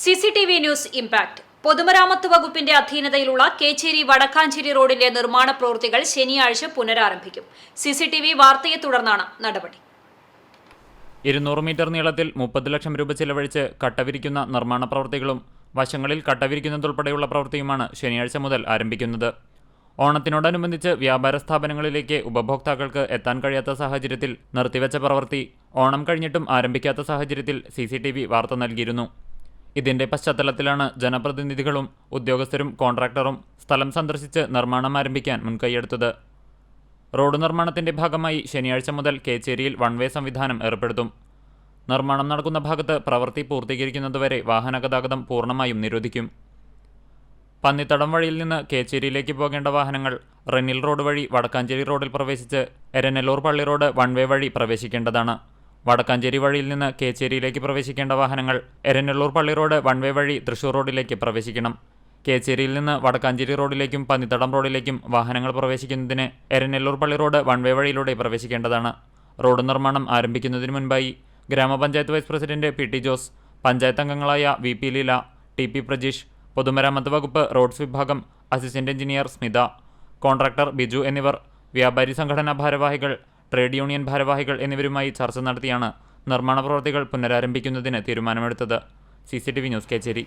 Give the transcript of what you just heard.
C C T V news impact പൊതുമരാമത്ത് വകുപ്പിന്റെ അധീനതയിലുള്ള കേച്ചേരി വടക്കാഞ്ചേരി റോഡിന്റെ നിർമ്മാണ പ്രവൃത്തികൾ ശനിയാഴ്ച പുനരാരംഭിക്കും. സിസിടിവി വാർത്തയെ തുടർന്നാണ് നടപടി. ഇരുന്നൂറ് മീറ്റർ നീളത്തിൽ മുപ്പത് ലക്ഷം രൂപ ചിലവഴിച്ച് കട്ടവിരിക്കുന്ന നിർമ്മാണ പ്രവൃത്തികളും വശങ്ങളിൽ കട്ടവിരിക്കുന്നതുൾപ്പെടെയുള്ള പ്രവൃത്തിയുമാണ് ശനിയാഴ്ച മുതൽ ആരംഭിക്കുന്നത്. ഓണത്തിനോടനുബന്ധിച്ച് വ്യാപാര സ്ഥാപനങ്ങളിലേക്ക് ഉപഭോക്താക്കൾക്ക് എത്താൻ കഴിയാത്ത സാഹചര്യത്തിൽ നിർത്തിവെച്ച പ്രവൃത്തി ഓണം കഴിഞ്ഞിട്ടും ആരംഭിക്കാത്ത സാഹചര്യത്തിൽ സി വാർത്ത നൽകിയിരുന്നു. ഇതിന്റെ പശ്ചാത്തലത്തിലാണ് ജനപ്രതിനിധികളും ഉദ്യോഗസ്ഥരും കോൺട്രാക്ടറും സ്ഥലം സന്ദർശിച്ച് നിർമ്മാണം ആരംഭിക്കാൻ മുൻകൈയെടുത്തത്. റോഡ് നിർമ്മാണത്തിന്റെ ഭാഗമായി ശനിയാഴ്ച മുതൽ കേച്ചേരിയിൽ വൺ വേ സംവിധാനം ഏർപ്പെടുത്തും. നിർമ്മാണം നടക്കുന്ന ഭാഗത്ത് പ്രവൃത്തി പൂർത്തീകരിക്കുന്നതുവരെ വാഹനഗതാഗതം പൂർണമായും നിരോധിക്കും. പന്നിത്തടം വഴിയിൽ നിന്ന് കേച്ചേരിയിലേക്ക് പോകേണ്ട വാഹനങ്ങൾ റെന്നിൽ റോഡ് വഴി വടക്കാഞ്ചേരി റോഡിൽ പ്രവേശിച്ച് എരനെല്ലൂർ പള്ളി റോഡ് വൺ വേ വഴി പ്രവേശിക്കേണ്ടതാണ്. വടക്കാഞ്ചേരി വഴിയിൽ നിന്ന് കേച്ചേരിയിലേക്ക് പ്രവേശിക്കേണ്ട വാഹനങ്ങൾ എരനെല്ലൂർ പള്ളി റോഡ് വൺ വേ വഴി തൃശൂർ റോഡിലേക്ക് പ്രവേശിക്കണം. കേച്ചേരിയിൽ നിന്ന് വടക്കാഞ്ചേരി റോഡിലേക്കും പന്നിത്തടം റോഡിലേക്കും വാഹനങ്ങൾ പ്രവേശിക്കുന്നതിന് എരനെല്ലൂർ പള്ളി റോഡ് വൺ വേ വഴിയിലൂടെ പ്രവേശിക്കേണ്ടതാണ്. റോഡ് നിർമ്മാണം ആരംഭിക്കുന്നതിന് മുൻപായി ഗ്രാമപഞ്ചായത്ത് vice president P T Jose panchayat അംഗങ്ങളായ V P Leela T P Prajeesh പൊതുമരാമത്ത് വകുപ്പ് റോഡ്സ് വിഭാഗം assistant engineer Smitha contractor Biju എന്നിവർ വ്യാപാരി സംഘടനാ ഭാരവാഹികൾ ട്രേഡ് യൂണിയൻ ഭാരവാഹികൾ എന്നിവരുമായി ചർച്ച നടത്തിയാണ് നിർമ്മാണ പ്രവൃത്തികൾ പുനരാരംഭിക്കുന്നതിന് തീരുമാനമെടുത്തത്. C C T V news Kechery.